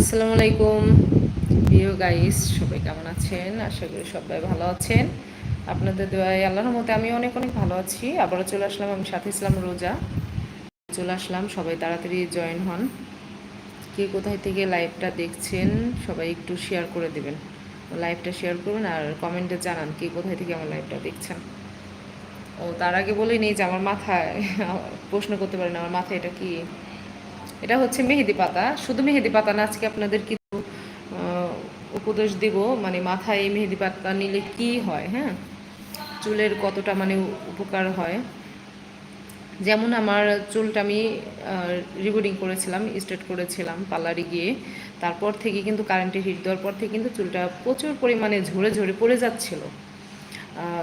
আসসালামু আলাইকুম। প্রিয় গাইস সবাই কেমন আছেন? আশা করি সবাই ভালো আছেন। আপনাদের দোয়ায় আল্লাহর মতে আমি অনেক অনেক ভালো আছি। আবারও চলে আসলাম আমি সাথে ইসলাম রোজা। চলে আসলাম, সবাই তাড়াতাড়ি জয়েন হন। কে কোথায় থেকে লাইভটা দেখছেন, সবাই একটু শেয়ার করে দেবেন। লাইভটা শেয়ার করবেন আর কমেন্টে জানান কে কোথায় থেকে আমার লাইভটা দেখছেন। ও, তার আগে বলেই নেই যে আমার মাথায় প্রশ্ন করতে পারেন, আমার মাথায় এটা কি? এটা হচ্ছে মেহেদি পাতা। শুধু মেহেদি পাতা না, আজকে আপনাদের কিছু উপদেশ দিব মানে মাথায় এই মেহেদি পাতা নিলে কি হয় হ্যাঁ? চুলের কতটা মানে উপকার হয়। যেমন আমার চুলটা আমি রিবুডিং করেছিলাম, স্ট্রেট করেছিলাম পার্লারে গিয়ে। তারপর থেকে কিন্তু কারেন্টে হিট দেওয়ার পর থেকে কিন্তু চুলটা প্রচুর পরিমাণে ঝরে ঝরে পড়ে যাচ্ছিল।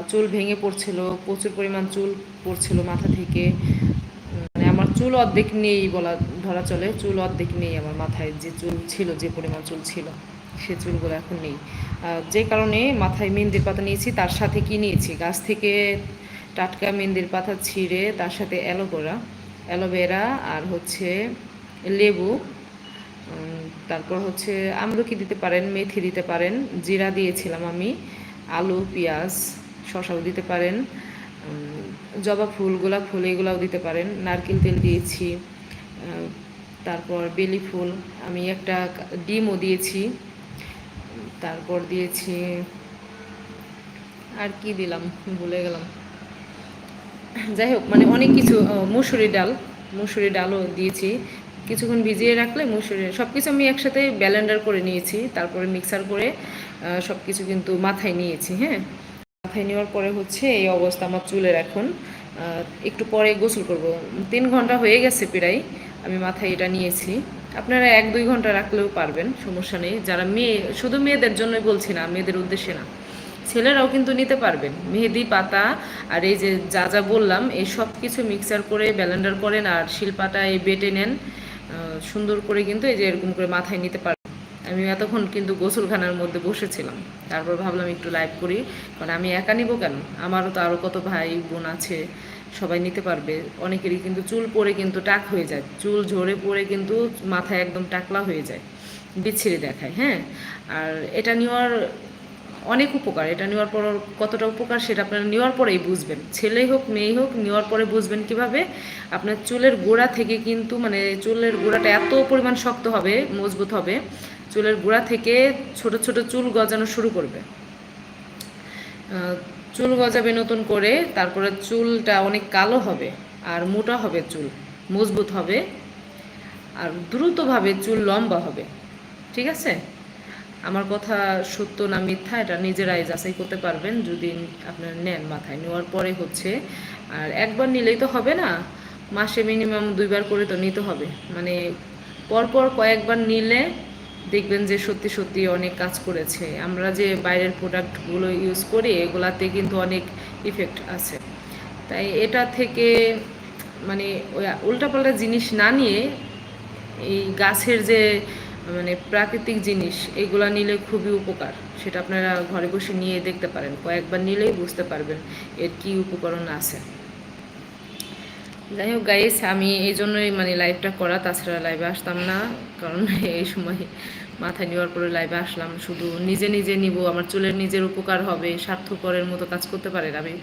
চুল ভেঙে পড়ছিল, প্রচুর পরিমাণ চুল পড়ছিল মাথা থেকে। চুল অর্ধেক নেই বলা, ধরা চলে। চুল অর্ধেক নেই আমার মাথায়। যে চুল ছিল, যে পরিমাণ চুল ছিল, সে চুলগুলো এখন নেই। যে কারণে মাথায় মেহেন্দির পাতা নিয়েছি, তার সাথে কি নিয়েছি? গাছ থেকে টাটকা মেহেন্দির পাতা ছিঁড়ে তার সাথে অ্যালোভেরা অ্যালোভেরা আর হচ্ছে লেবু তারপর হচ্ছে আমলকি দিতে পারেন, মেথি দিতে পারেন, জিরা দিয়েছিলাম আমি, আলু, পেঁয়াজ, শসাও দিতে পারেন জবা ফুল, গোলাপ ফুল, এগুলাও দিতে পারেন। নারকেল তেল দিয়েছি তারপর বেলি ফুল, আমি একটা ডিমও দিয়েছি, তারপর দিয়েছি, আর কি দিলাম? ভুলে গেলাম। যাই হোক মানে অনেক কিছু মুসুরি ডাল, মুসুরি ডালও দিয়েছি। কিছুক্ষণ ভিজিয়ে রাখলে মুসুরি সব কিছু আমি একসাথে ব্যালেন্ডার করে নিয়েছি, তারপরে মিক্সার করে সব কিছু কিন্তু মাথায় নিয়েছি হ্যাঁ? মাথায় নেওয়ার পরে হচ্ছে এই অবস্থা আমার চুলের এখন। একটু পরে গোসল করব। তিন ঘণ্টা হয়ে গেছে প্রায়, আমি মাথায় এটা নিয়েছি। আপনারা এক দুই ঘণ্টা রাখলেও পারবেন, সমস্যা নেই। যারা মেয়ে, শুধু মেয়েদের জন্যই বলছি না, মেয়েদের উদ্দেশ্যে না। ছেলেরাও কিন্তু নিতে পারবেন। মেহেদি, পাতা আর এই যে যা যা বললাম, এই সব কিছু মিক্সার করে, ব্যালেন্ডার করেন আর শিলপাটায় বেটে নেন। সুন্দর করে কিন্তু এই যে এরকম করে মাথায় নিতে পারবেন। আমি এতক্ষণ কিন্তু গোসলখানার মধ্যে বসেছিলাম। তারপর ভাবলাম একটু লাইভ করি, কারণ আমি একা নিব কেন? আমারও তো আরও কত ভাই বোন আছে, সবাই নিতে পারবে। অনেকেরই কিন্তু চুল পরে কিন্তু টাক হয়ে যায়। চুল ঝরে পড়ে কিন্তু মাথায় একদম টাকলা হয়ে যায়, বিচ্ছিরি দেখায় হ্যাঁ? আর এটা নেওয়ার অনেক উপকার। এটা নেওয়ার পর কতটা উপকার সেটা আপনারা নেওয়ার পরেই বুঝবেন। ছেলে হোক, মেয়ে হোক, নেওয়ার পরে বুঝবেন কীভাবে আপনার চুলের গোড়া থেকে কিন্তু মানে চুলের গোড়াটা এত পরিমাণ শক্ত হবে, মজবুত হবে চুলের গোড়া থেকে ছোট ছোট চুল গজানো শুরু করবে। চুল গজাবে নতুন করে, তারপরে চুলটা অনেক কালো হবে আর মোটা হবে চুল, মজবুত হবে আর দ্রুতভাবে চুল লম্বা হবে। ঠিক আছে? আমার কথা সত্য না মিথ্যা, এটা নিজেরাই যাচাই করতে পারবেন যদি আপনার নেন মাথায়। নেওয়ার পরে হচ্ছে, আর একবার নিলেই তো হবে না, মাসে মিনিমাম দুইবার করে তো নিতে হবে। মানে পরপর কয়েকবার নিলে দেখবেন যে সত্যি সত্যি অনেক কাজ করেছে। আমরা যে বাইরের প্রোডাক্টগুলো ইউজ করি, এগুলাতে কিন্তু অনেক ইফেক্ট আছে। তাই এটা থেকে মানে উল্টাপাল্টা জিনিস না নিয়ে এই গাছের যে মানে প্রাকৃতিক জিনিস, এগুলা নিলে খুবই উপকার। সেটা আপনারা ঘরে বসে নিয়ে দেখতে পারেন। কয়েকবার নিলেই বুঝতে পারবেন এর কি উপকরণ আছে। যাই হোক গাইস আমি এই জন্যই মানে লাইভটা করা, তাছাড়া লাইভে আসতাম না, কারণ এই সময় মাথায় নেওয়ার পরে লাইভে আসলাম। শুধু নিজে নিজে নিব, আমার চুলের নিজের উপকার হবে, স্বার্থপরের মতো কাজ করতে পারেন আমি।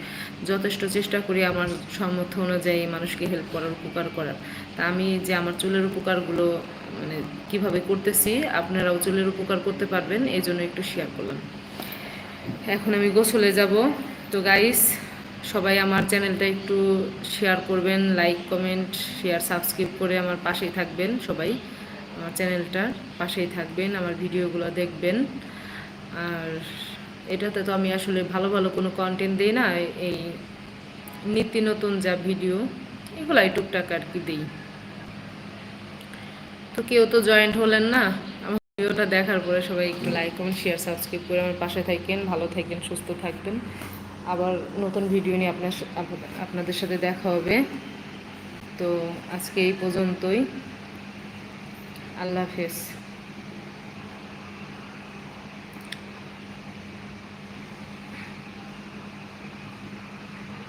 যথেষ্ট চেষ্টা করি আমার সামর্থ্য অনুযায়ী মানুষকে হেল্প করার, উপকার করার। তা আমি যে আমার চুলের উপকারগুলো মানে কীভাবে করতেছি, আপনারাও চুলের উপকার করতে পারবেন, এই জন্য একটু শেয়ার করলাম। এখন আমি গোসলে যাব। তো গাইস সবাই আমার চ্যানেলটা একটু শেয়ার করবেন লাইক কমেন্ট শেয়ার সাবস্ক্রাইব করে আমার পাশেই থাকবেন সবাই। আমার চ্যানেলটার পাশেই থাকবেন, আমার ভিডিওগুলো দেখবেন। আর এটাতে তো আমি আসলে ভালো ভালো কোনো কন্টেন্ট দিই না, এই নিত্য নতুন যা ভিডিও এগুলাই টুকটাক আর কি দিই। তো কেউ তো জয়েন্ট হলেন না, আমার ভিডিওটা দেখার পরে সবাই একটু লাইক কমেন্ট শেয়ার সাবস্ক্রাইব করে আমার পাশে থাকেন, ভালো থাকেন, সুস্থ থাকবেন। আবার নতুন ভিডিও নিয়ে আপনার আপনাদের সাথে দেখা হবে। তো আজকে এই পর্যন্তই। আল্লাহ হাফেজ।